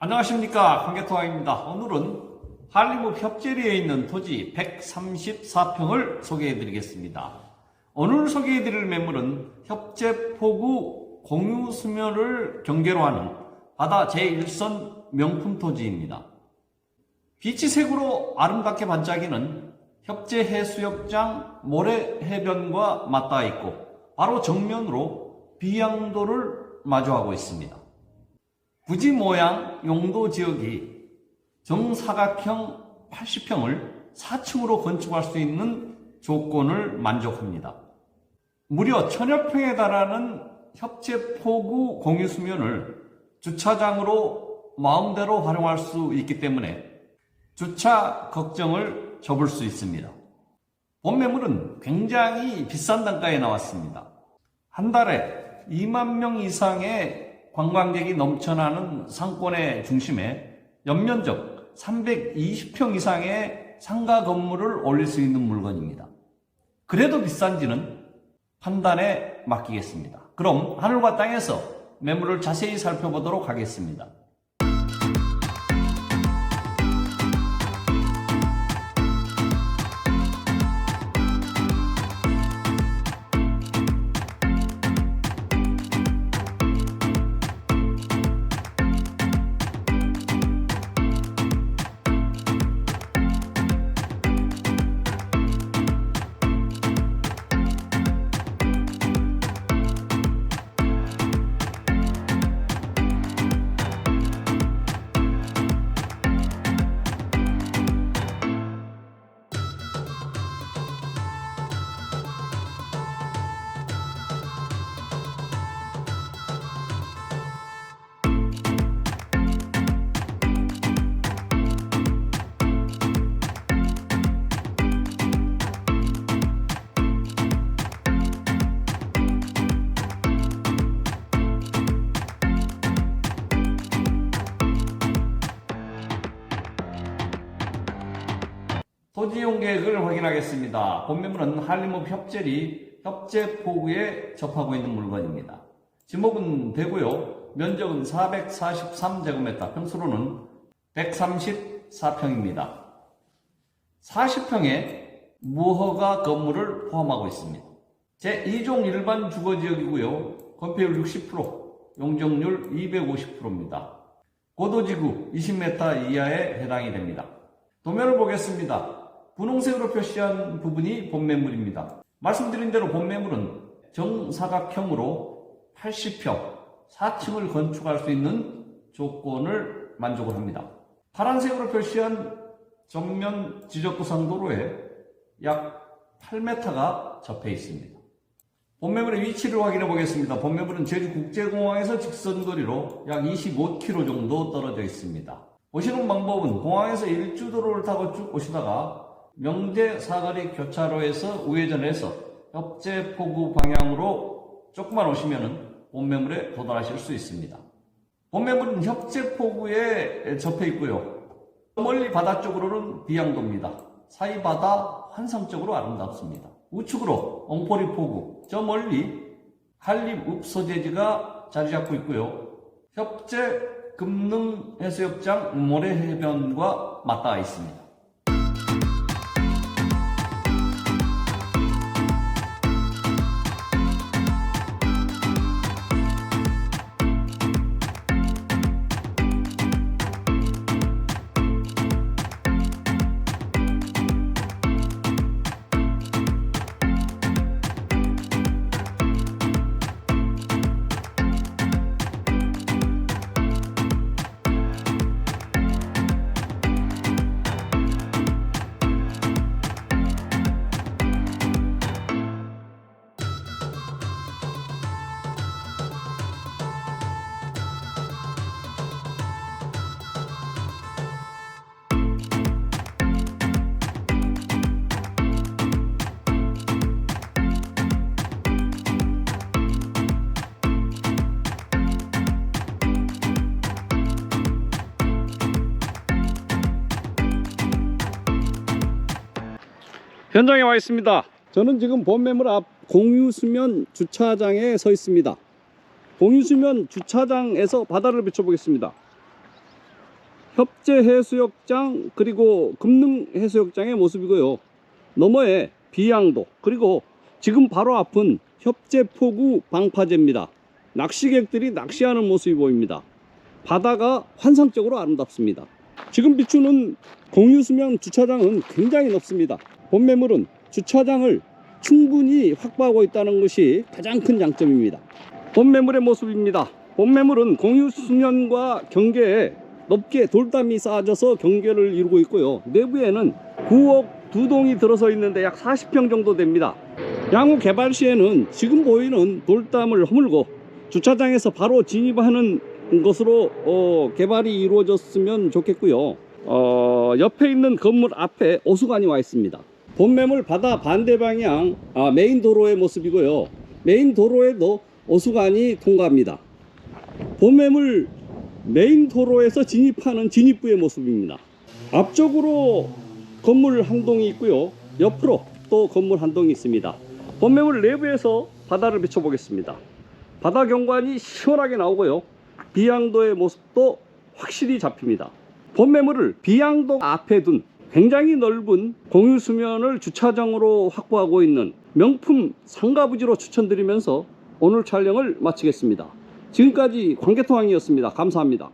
안녕하십니까 관계통화입니다. 오늘은 한림읍 협재리에 있는 토지 134평을 소개해 드리겠습니다. 오늘 소개해 드릴 매물은 협재포구 공유수면을 경계로 하는 바다 제1선 명품 토지입니다. 빛이 색으로 아름답게 반짝이는 협재 해수욕장 모래 해변과 맞닿아 있고 바로 정면으로 비양도를 마주하고 있습니다. 부지 모양 용도 지역이 정사각형 80평을 4층으로 건축할 수 있는 조건을 만족합니다. 무려 천여 평에 달하는 협재 포구 공유 수면을 주차장으로 마음대로 활용할 수 있기 때문에 주차 걱정을 접을 수 있습니다. 본 매물은 굉장히 비싼 단가에 나왔습니다. 한 달에 2만 명 이상의 관광객이 넘쳐나는 상권의 중심에 연면적 320평 이상의 상가 건물을 올릴 수 있는 물건입니다. 그래도 비싼지는 판단에 맡기겠습니다. 그럼 하늘과 땅에서 매물을 자세히 살펴보도록 하겠습니다. 이용 계획을 확인하겠습니다. 본 매물은 한림읍 협재리 협재포구에 접하고 있는 물건입니다. 지목은 되고요. 면적은 443제곱미터, 평수로는 134평입니다. 40평에 무허가 건물을 포함하고 있습니다. 제2종 일반 주거지역이고요. 건폐율 60%, 용적률 250%입니다. 고도지구 20m 이하에 해당이 됩니다. 도면을 보겠습니다. 분홍색으로 표시한 부분이 본매물입니다. 말씀드린 대로 본매물은 정사각형으로 80평, 4층을 건축할 수 있는 조건을 만족을 합니다. 파란색으로 표시한 정면 지적구상 도로에 약 8m가 접해 있습니다. 본매물의 위치를 확인해 보겠습니다. 본매물은 제주국제공항에서 직선거리로 약 25km 정도 떨어져 있습니다. 오시는 방법은 공항에서 일주도로를 타고 쭉 오시다가 명제 사거리 교차로에서 우회전해서 협재포구 방향으로 조금만 오시면은 본매물에 도달하실 수 있습니다. 본매물은 협재포구에 접해 있고요. 멀리 바다 쪽으로는 비양도입니다. 사이 바다 환상적으로 아름답습니다. 우측으로 엉포리 포구, 저 멀리 한림 읍 소재지가 자리 잡고 있고요. 협재 금능 해수욕장 모래해변과 맞닿아 있습니다. 현장에 와 있습니다. 저는 지금 본매물 앞 공유수면 주차장에 서 있습니다. 공유수면 주차장에서 바다를 비춰보겠습니다. 협재 해수욕장 그리고 금능 해수욕장의 모습이고요. 너머에 비양도 그리고 지금 바로 앞은 협재포구 방파제입니다. 낚시객들이 낚시하는 모습이 보입니다. 바다가 환상적으로 아름답습니다. 지금 비추는 공유수면 주차장은 굉장히 넓습니다. 본매물은 주차장을 충분히 확보하고 있다는 것이 가장 큰 장점입니다. 본매물의 모습입니다. 본매물은 공유 수면과 경계에 높게 돌담이 쌓아져서 경계를 이루고 있고요. 내부에는 9억 두 동이 들어서 있는데 약 40평 정도 됩니다. 향후 개발 시에는 지금 보이는 돌담을 허물고 주차장에서 바로 진입하는 것으로 어, 개발이 이루어졌으면 좋겠고요. 어, 옆에 있는 건물 앞에 오수관이 와 있습니다. 본매물 바다 반대 방향 아, 메인 도로의 모습이고요. 메인 도로에도 오수관이 통과합니다. 본매물 메인 도로에서 진입하는 진입부의 모습입니다. 앞쪽으로 건물 한 동이 있고요. 옆으로 또 건물 한 동이 있습니다. 본매물 내부에서 바다를 비춰보겠습니다. 바다 경관이 시원하게 나오고요. 비양도의 모습도 확실히 잡힙니다. 본매물을 비양도 앞에 둔 굉장히 넓은 공유 수면을 주차장으로 확보하고 있는 명품 상가 부지로 추천드리면서 오늘 촬영을 마치겠습니다. 지금까지 관계통항이었습니다. 감사합니다.